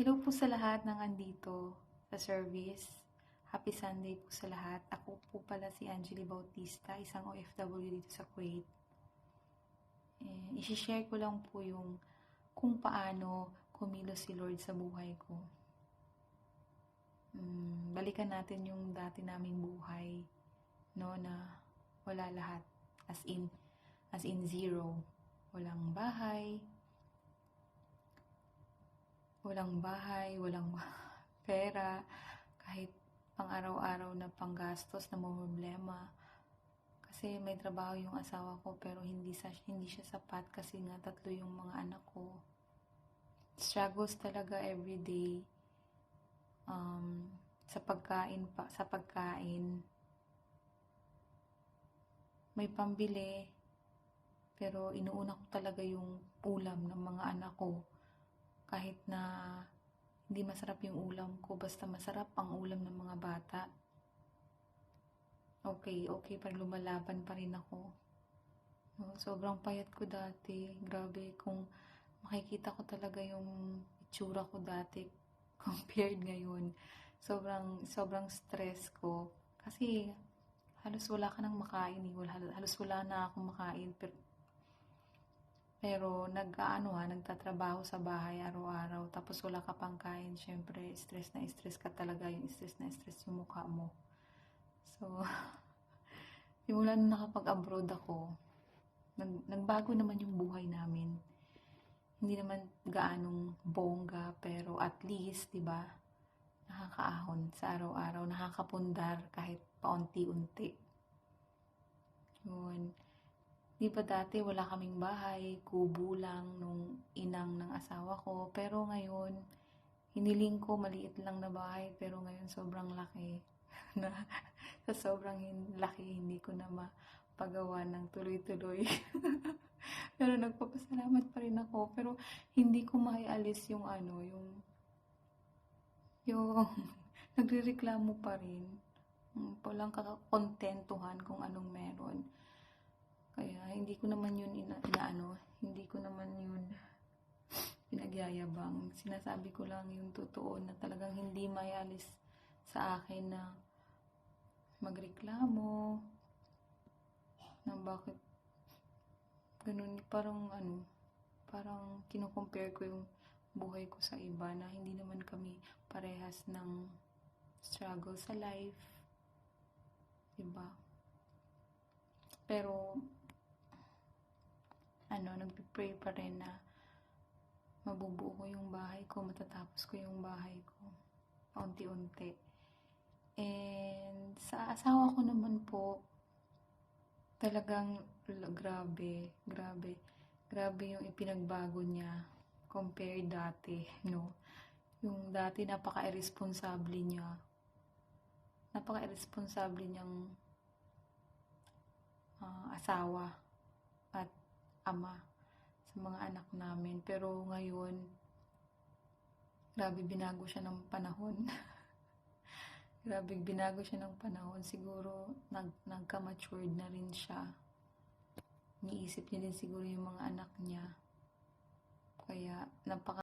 Hello po sa lahat ng andito sa service. Happy Sunday po sa lahat. Ako po pala si Angeli Bautista, isang OFW dito sa Kuwait. Eh, isishare ko lang po yung kung paano kumilos si Lord sa buhay ko. Mm, balikan natin yung dati naming buhay, no, na wala lahat. As in, as in zero. Walang bahay, walang bahay, walang pera, kahit pang araw-araw na panggastos na problema. Kasi may trabaho yung asawa ko pero hindi sa hindi siya sapat kasi nga tatlo yung mga anak ko. Struggles talaga every day. Um, sa pagkain pa, sa pagkain. May pambili pero inuuna ko talaga yung ulam ng mga anak ko kahit na hindi masarap yung ulam ko, basta masarap ang ulam ng mga bata. Okay, okay, pa lumalaban pa rin ako. No, sobrang payat ko dati. Grabe, kung makikita ko talaga yung itsura ko dati compared ngayon. Sobrang, sobrang stress ko. Kasi halos wala ka nang makain. Eh. Halos, wala na akong makain. Pero, pero nag-ano ha, nagtatrabaho sa bahay araw-araw, tapos wala ka pang kain, syempre, stress na stress ka talaga, yung stress na stress yung mukha mo. So, simula nung nakapag-abroad ako, nag, nagbago naman yung buhay namin. Hindi naman gaanong bongga, pero at least, di ba, nakakaahon sa araw-araw, nakakapundar kahit paunti-unti. Di ba dati wala kaming bahay, kubo lang nung inang ng asawa ko. Pero ngayon, hiniling ko maliit lang na bahay, pero ngayon sobrang laki. na, sa sobrang hin- laki, hindi ko na mapagawa ng tuloy-tuloy. pero nagpapasalamat pa rin ako. Pero hindi ko maialis yung ano, yung yung nagrereklamo pa rin. Mm, Walang kakontentuhan kung anong meron. Kaya hindi ko naman yun ina, inaano, hindi ko naman yun pinagyayabang. Sinasabi ko lang yung totoo na talagang hindi mayalis sa akin na magreklamo na bakit ganun, parang ano, parang kinukompare ko yung buhay ko sa iba na hindi naman kami parehas ng struggle sa life. Diba? Pero, ano, nagpipray pa rin na mabubuo ko yung bahay ko, matatapos ko yung bahay ko. Paunti-unti. And sa asawa ko naman po, talagang grabe, grabe, grabe yung ipinagbago niya compare dati, no? Yung dati napaka-irresponsable niya. Napaka-irresponsable niyang ah, asawa at ama sa mga anak namin. Pero ngayon, grabe binago siya ng panahon. grabe binago siya ng panahon. Siguro nag, nagka-matured na rin siya. Niisip niya din siguro yung mga anak niya. Kaya napaka